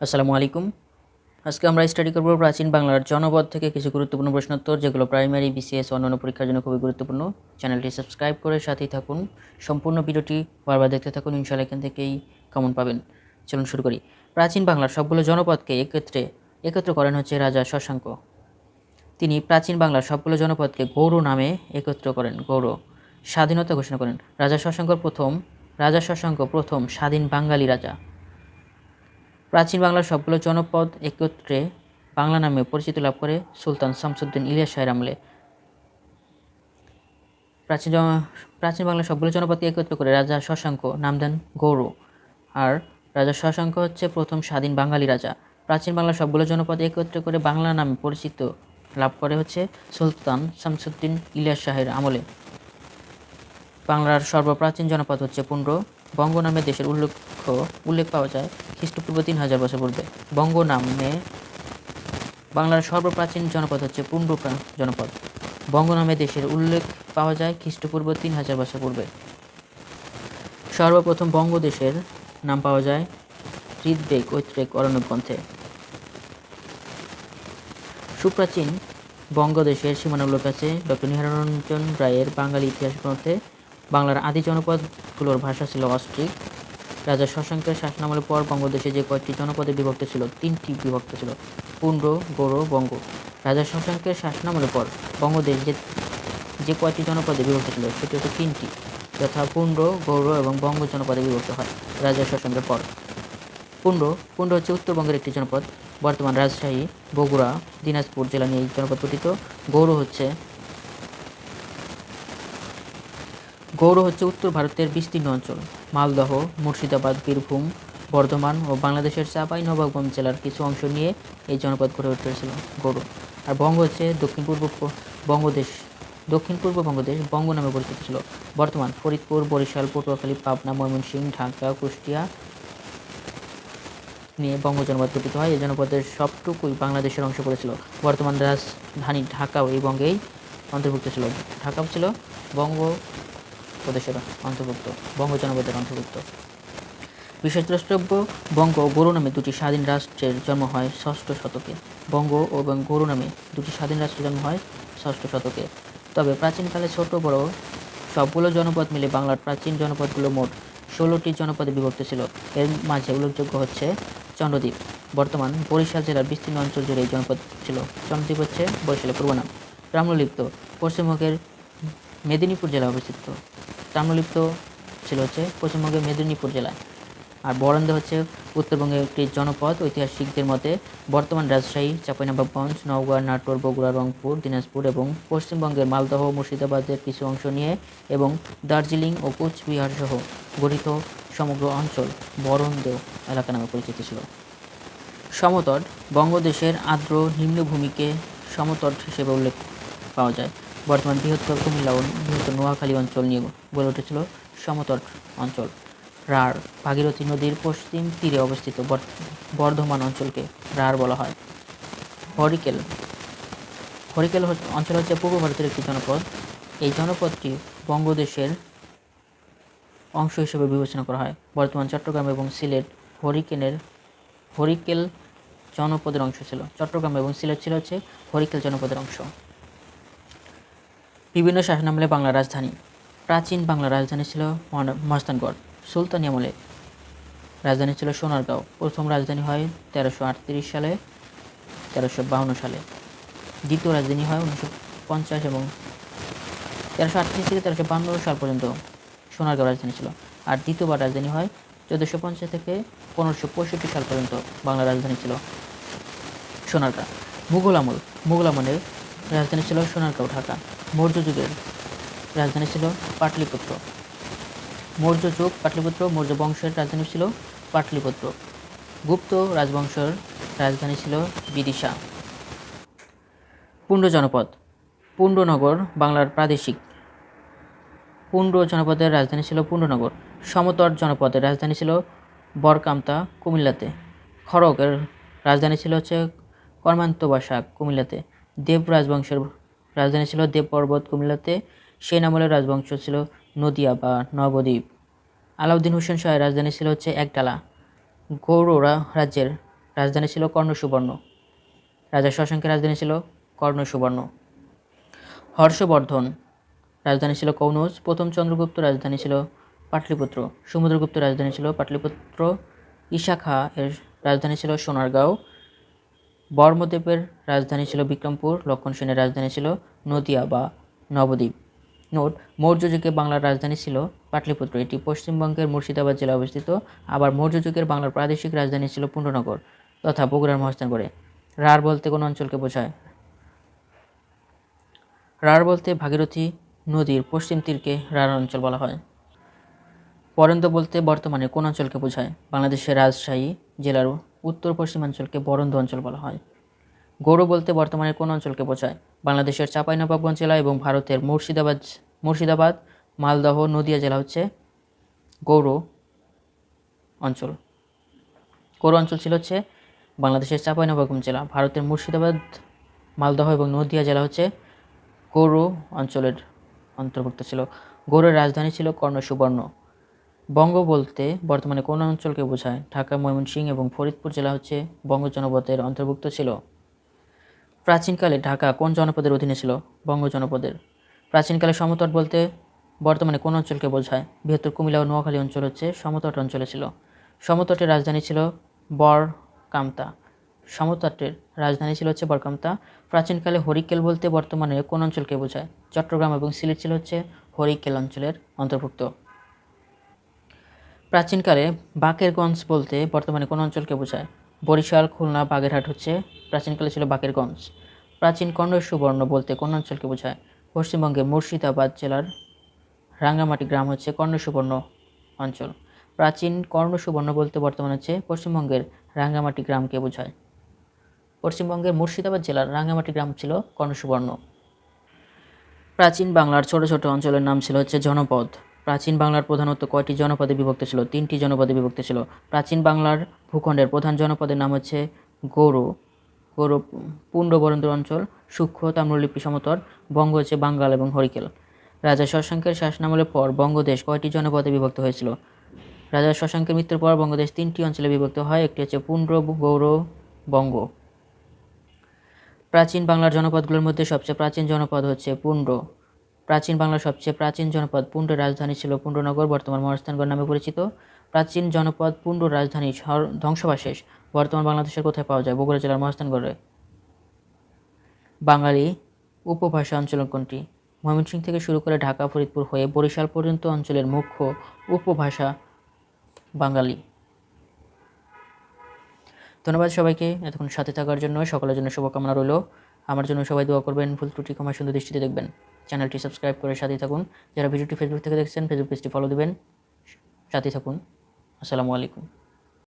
আসসালামু আলাইকুম। আজকে আমরা স্টাডি করব প্রাচীন বাংলার জনপদ থেকে কিছু গুরুত্বপূর্ণ প্রশ্নোত্তর, যেগুলো প্রাইমারি বিসিএস অন্যান্য পরীক্ষার জন্য খুবই গুরুত্বপূর্ণ। চ্যানেলটি সাবস্ক্রাইব করে সাথেই থাকুন। সম্পূর্ণ ভিডিওটি বারবার দেখতে থাকুন ইনশাল্লাহ এখান থেকেই কমন পাবেন। চলুন শুরু করি। প্রাচীন বাংলার সবগুলো জনপদকে একত্রে, একত্র করেন হচ্ছে রাজা শশাঙ্ক। তিনি প্রাচীন বাংলার সবগুলো জনপদকে গৌর নামে একত্র করেন, গৌর স্বাধীনতা ঘোষণা করেন। রাজা শশাঙ্কর প্রথম, রাজা শশাঙ্ক প্রথম স্বাধীন বাঙালি রাজা। প্রাচীন বাংলার সবগুলো জনপদ একত্রে বাংলা নামে পরিচিতি লাভ করে সুলতান শামসুদ্দিন ইলিয়াস শাহের আমলে। প্রাচীন প্রাচীন বাংলার সবগুলো জনপদকে একত্র করে রাজা শশাঙ্ক নাম দেন গৌর আর রাজা শশাঙ্ক হচ্ছে প্রথম স্বাধীন বাঙালি রাজা। প্রাচীন বাংলার সবগুলো জনপদ একত্র করে বাংলা নামে পরিচিত লাভ করে হচ্ছে সুলতান শামসুদ্দিন ইলিয়াস শাহের আমলে। বাংলার সর্বপ্রাচীন জনপদ হচ্ছে পুন্ড্র। বঙ্গ নামে দেশের উল্লেখ উল্লেখ পাওয়া যায় খ্রিস্টপূর্ব তিন হাজার বছর পূর্বে। বঙ্গ নামে বাংলার সর্বপ্রাচীন জনপদ হচ্ছে পুন্ড্র জনপদ। বঙ্গ নামে দেশের উল্লেখ পাওয়া যায় খ্রিস্টপূর্ব তিন হাজার বছর পূর্বে। সর্বপ্রথম বঙ্গ দেশের নাম পাওয়া যায় ঋদ্বেগ ঐত্রেক অরণ্য গ্রন্থে। সুপ্রাচীন বঙ্গদেশের সীমানা উল্লেখ আছে ডক্টর নিহারঞ্জন রায়ের বাঙালি ইতিহাস গ্রন্থে। বাংলার আদি জনপদগুলোর ভাষা ছিল অস্ট্রিক। রাজা শশাঙ্কের শাসনামলের পর বঙ্গদেশে যে কয়েকটি জনপদে বিভক্ত ছিল, তিনটি বিভক্ত ছিল পুণ্ড গৌড়, বঙ্গ। রাজা শশাঙ্কের শাসনামলের পর বঙ্গদেশ যে যে কয়েকটি জনপদে বিভক্ত ছিল, সেটি হচ্ছে তিনটি, যথা পুণ্ড গৌড় এবং বঙ্গ জনপদে বিভক্ত হয় রাজা শশাঙ্কের পর। পুণ্ড পুণ্ড হচ্ছে উত্তরবঙ্গের একটি জনপদ। বর্তমান রাজশাহী, বগুড়া, দিনাজপুর জেলা নিয়ে এই জনপদ গঠিত। গৌড় হচ্ছে গৌড় হচ্ছে উত্তর ভারতের বিস্তীর্ণ অঞ্চল। মালদহ, মুর্শিদাবাদ, বীরভূম, বর্ধমান ও বাংলাদেশের চাঁপাই নবাবগঞ্জ জেলার কিছু অংশ নিয়ে এই জনপদ গড়ে উঠেছিল গৌড় আর বঙ্গ হচ্ছে দক্ষিণ পূর্ব বঙ্গদেশ, দক্ষিণ পূর্ব বঙ্গদেশ বঙ্গ নামে পরিচিত ছিল। বর্তমান ফরিদপুর, বরিশাল, পটুয়াখালী, পাবনা, ময়মনসিংহ, ঢাকা, কুষ্টিয়া নিয়ে বঙ্গ জনপদ গঠিত হয়। এই জনপদের সবটুকুই বাংলাদেশের অংশ পড়েছিল বর্তমান রাজধানী ঢাকাও এই বঙ্গেই অন্তর্ভুক্ত ছিল। ঢাকাও ছিল বঙ্গ প্রদেশের অন্তর্ভুক্ত বঙ্গ জনপদের অন্তর্ভুক্ত। বিশেষ দ্রষ্টব্য বঙ্গ গরু নামে দুটি স্বাধীন রাষ্ট্রের জন্ম হয় ষষ্ঠ শতকে। বঙ্গ এবং গরু নামে দুটি স্বাধীন রাষ্ট্রের জন্ম হয় ষষ্ঠ শতকে। তবে প্রাচীনকালে ছোট বড় সবগুলো জনপদ মিলে বাংলার প্রাচীন জনপদগুলো মোট ষোলোটি জনপদে বিভক্ত ছিল। এর মাঝে উল্লেখযোগ্য হচ্ছে চন্দ্রদ্বীপ। বর্তমান বরিশাল জেলার বিস্তীর্ণ অঞ্চল জুড়ে এই জনপদ ছিল। চন্দ্রদ্বীপ হচ্ছে বরিশালের পূর্ব নাম। তাম্রলিপ্ত পশ্চিমবঙ্গের মেদিনীপুর জেলায় অবস্থিত। তাম্রলিপ্ত ছিল হচ্ছে পশ্চিমবঙ্গের মেদিনীপুর জেলায়। আর বরন্দে হচ্ছে উত্তরবঙ্গের একটি জনপদ। ঐতিহাসিকদের মতে বর্তমান রাজশাহী, চাঁপাইনবাবগঞ্জ, নওগাঁ, নাটোর, বগুড়া, রংপুর, দিনাজপুর এবং পশ্চিমবঙ্গের মালদহ, মুর্শিদাবাদের কিছু অংশ নিয়ে এবং দার্জিলিং ও কোচবিহার সহ গঠিত সমগ্র অঞ্চল বরন্দ এলাকা নামে পরিচিত ছিল। সমতট বঙ্গদেশের আর্দ্র নিম্নভূমিকে সমতট হিসেবে উল্লেখ পাওয়া যায়। বর্তমান বৃহত্তর কুমিল্লা ও বৃহত্তর নোয়াখালী অঞ্চল নিয়ে গড়ে উঠেছিল সমতট অঞ্চল। রাঢ় ভাগীরথী নদীর পশ্চিম তীরে অবস্থিত বর- বর্ধমান অঞ্চলকে রাঢ় বলা হয়। হরিকেল হরিকেল অঞ্চল হচ্ছে পূর্ব ভারতের একটি জনপদ। এই জনপদটি বঙ্গদেশের অংশ হিসেবে বিবেচনা করা হয়। বর্তমান চট্টগ্রাম এবং সিলেট হরিকেনের হরিকেল জনপদের অংশ ছিল। চট্টগ্রাম এবং সিলেট ছিল হচ্ছে হরিকেল জনপদের অংশ। বিভিন্ন শাসনামলে বাংলার রাজধানী। প্রাচীন বাংলার রাজধানী ছিল মহাস্থানগড় সুলতানি আমলে রাজধানী ছিল সোনারগাঁও। প্রথম রাজধানী হয় তেরোশো আটত্রিশ সালে, তেরোশো বাহান্ন সালে। দ্বিতীয় রাজধানী হয় উনিশশো পঞ্চাশ এবং তেরোশো আটত্রিশ থেকে তেরোশো বান্ন সাল পর্যন্ত সোনারগাঁও রাজধানী ছিল। আর দ্বিতীয়বার রাজধানী হয় চোদ্দোশো পঞ্চাশ থেকে পনেরোশো পঁয়ষট্টি সাল পর্যন্ত বাংলা রাজধানী ছিল সোনারগাঁ। মুঘল আমল মুঘল আমলের রাজধানী ছিল সোনারগাঁও, ঢাকা। মৌর্য যুগের রাজধানী ছিল পাটলিপুত্র। মৌর্য যুগ পাটলিপুত্র মৌর্য বংশের রাজধানী ছিল পাটলিপুত্র। গুপ্ত রাজবংশের রাজধানী ছিল বিদিশা। পুণ্ড জনপদ, পুণ্ডনগর, বাংলার প্রাদেশিক। পুণ্ড জনপদের রাজধানী ছিল পুণ্ডনগর। সমতট জনপদের রাজধানী ছিল বরকামতা, কুমিল্লাতে। খড়গের রাজধানী ছিল হচ্ছে কর্মান্তবাসা, কুমিল্লাতে। দেব রাজবংশের রাজধানী ছিল দেব পর্বত কুমিল্লাতে। সেন আমলের রাজবংশ ছিল নদিয়া বা নবদ্বীপ। আলাউদ্দিন হোসেন শাহের রাজধানী ছিল হচ্ছে একডালা গৌড় রা- রাজ্যের রাজধানী ছিল কর্ণ সুবর্ণ রাজা শশাঙ্কের রাজধানী ছিল কর্ণ সুবর্ণ হর্ষবর্ধন রাজধানী ছিল কৌনজ। প্রথম চন্দ্রগুপ্ত রাজধানী ছিল পাটলিপুত্র। সমুদ্রগুপ্ত রাজধানী ছিল পাটলিপুত্র। ঈশাখা এর রাজধানী ছিল সোনারগাঁও। বর্মদেবের রাজধানী ছিল বিক্রমপুর, লক্ষণ সেনের রাজধানী ছিল নদিয়া বা নবদ্বীপ। নোট মৌর্য যুগে বাংলার রাজধানী ছিল পাটলিপুত্র। এটি পশ্চিমবঙ্গের মুর্শিদাবাদ জেলায় অবস্থিত। আবার মৌর্য যুগের বাংলার প্রাদেশিক রাজধানী ছিল পুণ্ডনগর তথা বগুড়ার মহাস্থানগড়ে। রার বলতে কোন অঞ্চলকে বোঝায়। রার বলতে ভাগীরথী নদীর পশ্চিম তীরকে রার অঞ্চল বলা হয়। বরেন্দ্র বলতে বর্তমানে কোন অঞ্চলকে বোঝায়? বাংলাদেশের রাজশাহী জেলার উত্তর পশ্চিমাঞ্চলকে বরেন্দ্র অঞ্চল বলা হয়। গৌড় বলতে বর্তমানে কোন অঞ্চলকে বোঝায়? বাংলাদেশের চাঁপাইনবাবগঞ্জ জেলা এবং ভারতের মুর্শিদাবাদ মুর্শিদাবাদ, মালদহ, নদিয়া জেলা হচ্ছে গৌর অঞ্চল। গৌর অঞ্চল ছিল হচ্ছে বাংলাদেশের চাঁপাইনবাবগঞ্জ জেলা, ভারতের মুর্শিদাবাদ, মালদহ এবং নদিয়া জেলা হচ্ছে গৌর অঞ্চলের অন্তর্ভুক্ত ছিল। গৌড়ের রাজধানী ছিল কর্ণ সুবর্ণ বঙ্গ বলতে বর্তমানে কোন অঞ্চলকে বোঝায়? ঢাকা, ময়মনসিংহ এবং ফরিদপুর জেলা হচ্ছে বঙ্গ জনপদের অন্তর্ভুক্ত ছিল। প্রাচীনকালে ঢাকা কোন জনপদের অধীনে ছিল? বঙ্গ জনপদের। প্রাচীনকালে সমতট বলতে বর্তমানে কোন অঞ্চলকে বোঝায়? বৃহত্তর কুমিল্লা ও নোয়াখালী অঞ্চল হচ্ছে সমতট অঞ্চলে ছিল। সমতটের রাজধানী ছিল বরকামতা। সমতটের রাজধানী ছিল হচ্ছে বরকামতা। প্রাচীনকালে হরিকেল বলতে বর্তমানে কোন অঞ্চলকে বোঝায়? চট্টগ্রাম এবং সিলেট ছিল হচ্ছে হরিকেল অঞ্চলের অন্তর্ভুক্ত। প্রাচীনকালে বাকেরগঞ্জ বলতে বর্তমানে কোন অঞ্চলকে বোঝায়? বরিশাল, খুলনা, বাগেরহাট হচ্ছে, প্রাচীনকালে ছিল বাকেরগঞ্জ। প্রাচীন কর্ণ সুবর্ণ বলতে কোন অঞ্চলকে বোঝায়? পশ্চিমবঙ্গের মুর্শিদাবাদ জেলার রাঙ্গামাটি গ্রাম হচ্ছে কর্ণ সুবর্ণ অঞ্চল। প্রাচীন কর্ণ সুবর্ণ বলতে বর্তমানে হচ্ছে পশ্চিমবঙ্গের রাঙ্গামাটি গ্রামকে বোঝায়। পশ্চিমবঙ্গের মুর্শিদাবাদ জেলার রাঙ্গামাটি গ্রাম ছিল কর্ণ সুবর্ণ। প্রাচীন বাংলার ছোট ছোট অঞ্চলের নাম ছিল হচ্ছে জনপদ। প্রাচীন বাংলার প্রধানত কয়টি জনপদে বিভক্ত ছিল? তিনটি জনপদে বিভক্ত ছিল। প্রাচীন বাংলার ভূখণ্ডের প্রধান জনপদের নাম হচ্ছে গৌর গৌর পুণ্ড বরেন্দ্র অঞ্চল, সূক্ষ্ম তাম্রলিপি সমতর বঙ্গ হচ্ছে বাঙ্গাল এবং হরিকেল। রাজা শশাঙ্কের শাসনামলের পর বঙ্গদেশ কয়টি জনপদে বিভক্ত হয়েছিল? রাজা শশাঙ্কের মৃত্যুর পর বঙ্গদেশ তিনটি অঞ্চলে বিভক্ত হয়, একটি হচ্ছে পুণ্ড, গৌড়, বঙ্গ। প্রাচীন বাংলার জনপদগুলোর মধ্যে সবচেয়ে প্রাচীন জনপদ হচ্ছে পুণ্ড। প্রাচীন বাংলার সবচেয়ে প্রাচীন জনপদ পুণ্ডের রাজধানী ছিল পুণ্ডনগর বর্তমান মহাস্থানগড় নামে পরিচিত। প্রাচীন জনপদ পুণ্ড রাজধানী ধ্বংসবাশেষ, বর্তমান বাংলাদেশের কোথায় পাওয়া যায়? বগুড়া জেলার মহাস্থানগড়ে। বাঙালি উপভাষা অঞ্চল কোনটি? ময়মনসিংহ থেকে শুরু করে ঢাকা, ফরিদপুর হয়ে বরিশাল পর্যন্ত অঞ্চলের মুখ্য উপভাষা বাঙালি। ধন্যবাদ সবাইকে। এতক্ষণ সাথে থাকার জন্য সকলের জন্য শুভকামনা রইল। আমার জন্য সবাই দোয়া করবেন, ভুল ত্রুটি ক্ষমা সুন্দর দৃষ্টিতে দেখবেন। চ্যানেলটি সাবস্ক্রাইব করে সাথে থাকুন। যারা ভিডিওটি ফেসবুক থেকে দেখছেন ফেসবুক পেজটি ফলো দেবেন। সাথে থাকুন। আসসালামু আলাইকুম।